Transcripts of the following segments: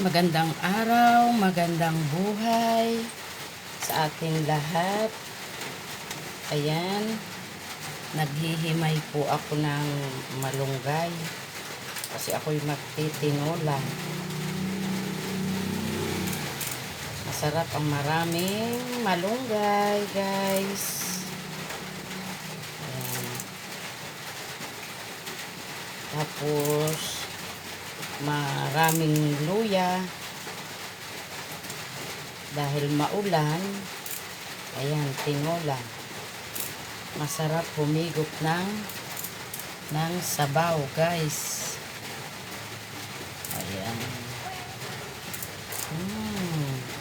Magandang araw, magandang buhay sa ating lahat. Ayan, naghihimay po ako ng malunggay kasi ako'y magtitinola. Masarap ang maraming malunggay, guys. Ayan. Tapos, maraming luya. Dahil maulan ayan tinola. Masarap humigop ng ng sabaw guys. Ayan. Mm.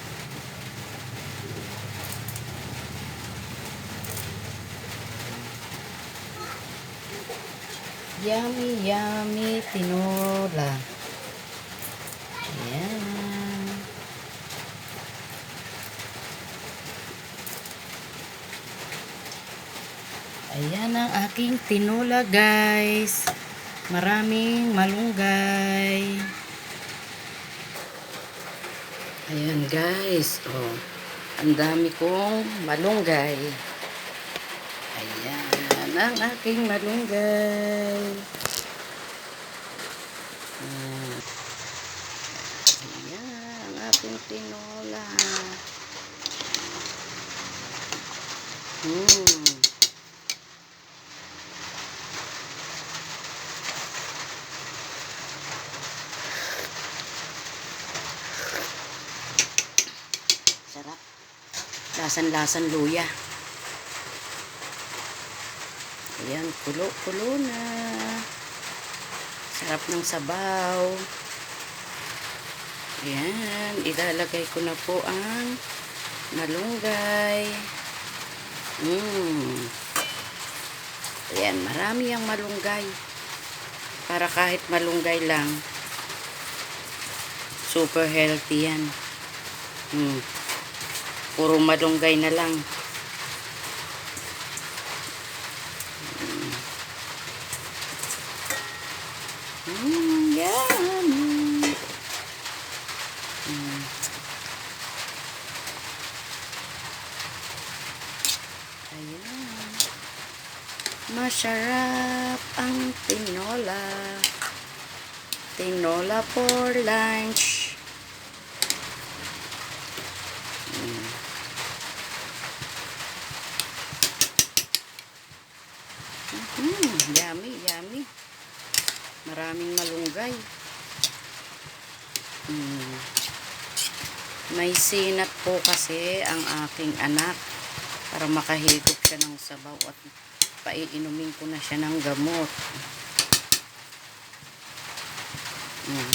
yummy yummy tinola Ayan. Ang aking tinola guys. Maraming malunggay. Ayan guys. Oh, ang dami kong malunggay. Ayan ang aking malunggay. Ayan. Ating tinola. Hmm. Sarap. Lasan-lasan luya. Ayan, kulo-kulo na. Sarap ng sabaw. Ayan, ilalagay ko na po ang malunggay. Mm. Ayan, marami ang malunggay. Para kahit malunggay lang, super healthy yan. Mm. Puro malunggay na lang. Mm, yummy. Mm. Ayan. Masarap ang tinola. Tinola for lunch. Mm. Mm, yummy, yummy. Maraming malunggay. Mm. May sinat po kasi ang aking anak para makahigop siya ng sabaw at paiinumin ko na siya ng gamot. Mm.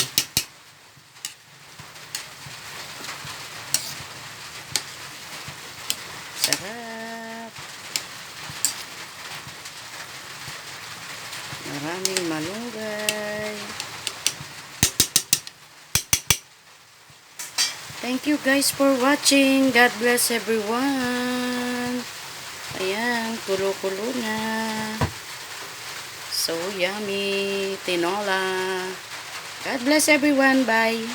Sarap. Maraming malunggay. Thank you guys for watching. God bless everyone. Ayan, kulo-kulo na. So yummy. Tinola. God bless everyone. Bye.